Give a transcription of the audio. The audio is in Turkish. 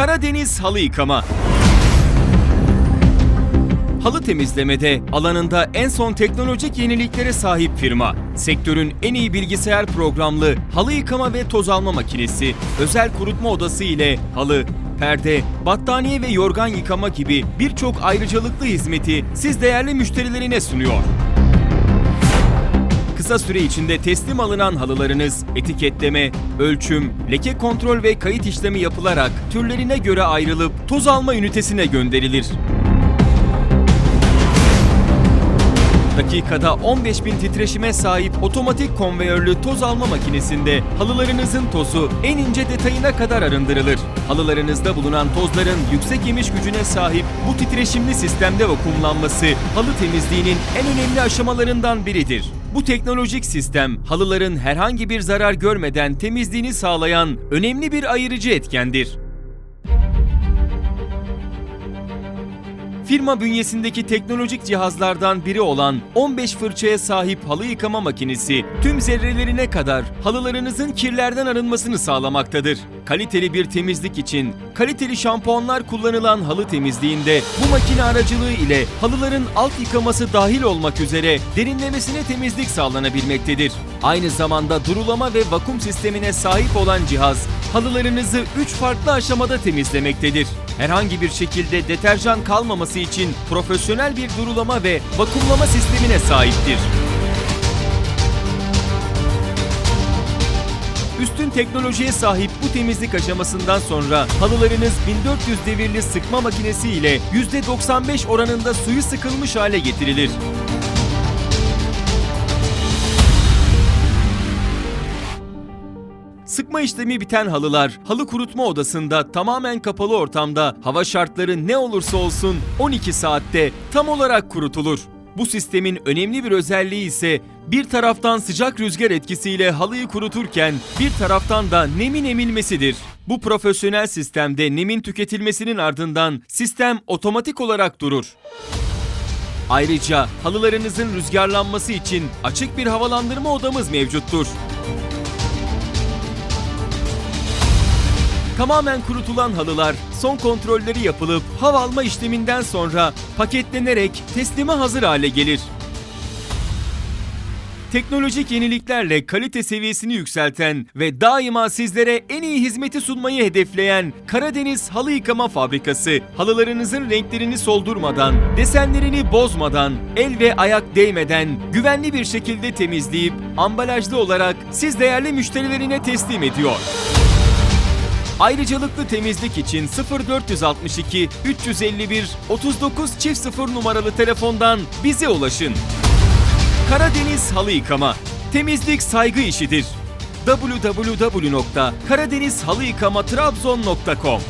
Karadeniz Halı Yıkama. Halı temizlemede alanında en son teknolojik yeniliklere sahip firma. Sektörün en iyi bilgisayar programlı halı yıkama ve toz alma makinesi, özel kurutma odası ile halı, perde, battaniye ve yorgan yıkama gibi birçok ayrıcalıklı hizmeti siz değerli müşterilerine sunuyor. Kısa süre içinde teslim alınan halılarınız etiketleme, ölçüm, leke kontrol ve kayıt işlemi yapılarak türlerine göre ayrılıp toz alma ünitesine gönderilir. Dakikada 15.000 titreşime sahip otomatik konveyörlü toz alma makinesinde halılarınızın tozu en ince detayına kadar arındırılır. Halılarınızda bulunan tozların yüksek emiş gücüne sahip bu titreşimli sistemde vakumlanması halı temizliğinin en önemli aşamalarından biridir. Bu teknolojik sistem halıların herhangi bir zarar görmeden temizliğini sağlayan önemli bir ayırıcı etkendir. Firma bünyesindeki teknolojik cihazlardan biri olan 15 fırçaya sahip halı yıkama makinesi tüm zerrelerine kadar halılarınızın kirlerden arınmasını sağlamaktadır. Kaliteli bir temizlik için kaliteli şampuanlar kullanılan halı temizliğinde bu makine aracılığı ile halıların alt yıkaması dahil olmak üzere derinlemesine temizlik sağlanabilmektedir. Aynı zamanda durulama ve vakum sistemine sahip olan cihaz halılarınızı 3 farklı aşamada temizlemektedir. Herhangi bir şekilde deterjan kalmaması için profesyonel bir durulama ve vakumlama sistemine sahiptir. Üstün teknolojiye sahip bu temizlik aşamasından sonra halılarınız 1400 devirli sıkma makinesi ile %95 oranında suyu sıkılmış hale getirilir. Sıkma işlemi biten halılar halı kurutma odasında tamamen kapalı ortamda hava şartları ne olursa olsun 12 saatte tam olarak kurutulur. Bu sistemin önemli bir özelliği ise bir taraftan sıcak rüzgar etkisiyle halıyı kuruturken bir taraftan da nemin emilmesidir. Bu profesyonel sistemde nemin tüketilmesinin ardından sistem otomatik olarak durur. Ayrıca halılarınızın rüzgarlanması için açık bir havalandırma odamız mevcuttur. Tamamen kurutulan halılar son kontrolleri yapılıp hava alma işleminden sonra paketlenerek teslime hazır hale gelir. Teknolojik yeniliklerle kalite seviyesini yükselten ve daima sizlere en iyi hizmeti sunmayı hedefleyen Karadeniz Halı Yıkama Fabrikası, halılarınızın renklerini soldurmadan, desenlerini bozmadan, el ve ayak değmeden güvenli bir şekilde temizleyip ambalajlı olarak siz değerli müşterilerine teslim ediyor. Ayrıcalıklı temizlik için 0462 351 39 çift 0 numaralı telefondan bize ulaşın. Karadeniz Halı Yıkama. Temizlik saygı işidir. www.karadenizhalıyıkamatrabzon.com